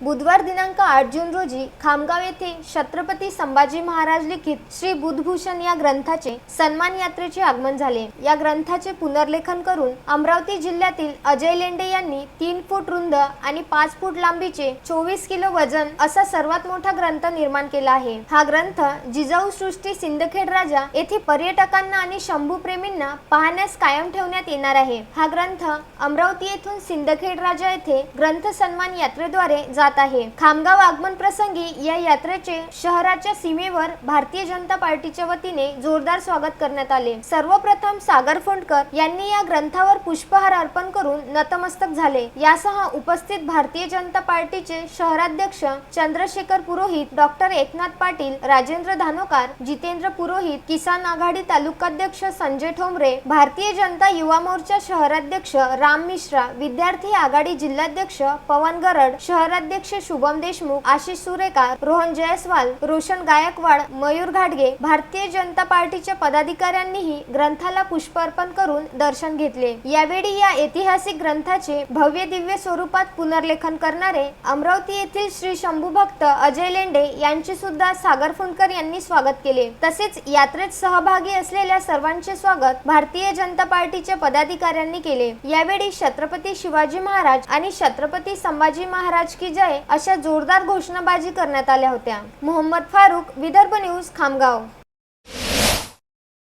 बुधवार दिनांक आठ जून रोजी खामगाव येथे छत्रपती संभाजी महाराज लिखित श्री बुधभूषण या ग्रंथाचे सन्मान यात्रेचे आगमन झाले. या ग्रंथाचे पुनर्लेखन करून अमरावती जिल्ह्यातील अजय लेंडे यांनी तीन फूट रुंद आणि पाच फूट लांबीचे चोवीस किलो वजन असा सर्वात मोठा ग्रंथ निर्माण केला आहे. हा ग्रंथ जिजाऊ सृष्टी सिंदखेड राजा येथे पर्यटकांना आणि शंभू प्रेमींना पाहण्यास कायम ठेवण्यात येणार आहे. हा ग्रंथ अमरावती येथून सिंदखेड राजा येथे ग्रंथ सन्मान यात्रेद्वारे जात आहे. खामगाव आगमन प्रसंगी या यात्रेचे शहराच्या सीमेवर भारतीय जनता पार्टीच्या वतीने जोरदार स्वागत करण्यात आले. सर्वप्रथम सागर फोंडकर यांनी या ग्रंथावर पुष्पहार अर्पण करून नतमस्तक झाले. यासह उपस्थित भारतीय जनता पार्टीचे शहराध्यक्ष चंद्रशेखर पुरोहित डॉक्टर एकनाथ पाटील राजेंद्र धानोकार जितेंद्र पुरोहित किसान आघाडी तालुकाध्यक्ष संजय ठोंबरे भारतीय जनता युवा मोर्चा शहराध्यक्ष राम मिश्रा विद्यार्थी आघाडी जिल्हाध्यक्ष पवन गरड शहराध्यक्ष शुभम देशमुख आशिष सुरेकर रोहन जयस्वाल रोशन गायकवाड मयूर घाटगे भारतीय जनता पार्टीच्या पदाधिकाऱ्यांनीही ग्रंथाला पुष्प अर्पण करून दर्शन घेतले. यावेळी या ऐतिहासिक ग्रंथाचे भव्य दिव्य स्वरूपात पुनर्लेखन करणारे अमरावती येथील श्री शंभू भक्त अजय लेंडे यांचे सुद्धा सागर फुंडकर यांनी स्वागत केले. तसेच यात्रेत सहभागी असलेल्या सर्वांचे स्वागत भारतीय जनता पार्टीच्या पदाधिकाऱ्यांनी केले. यावेळी छत्रपती शिवाजी महाराज आणि छत्रपती संभाजी महाराज की जय अशा जोरदार घोषणाबाजी करण्यात आल्या होत्या. मोहम्मद फारुक विदर्भ न्यूज खामगाव.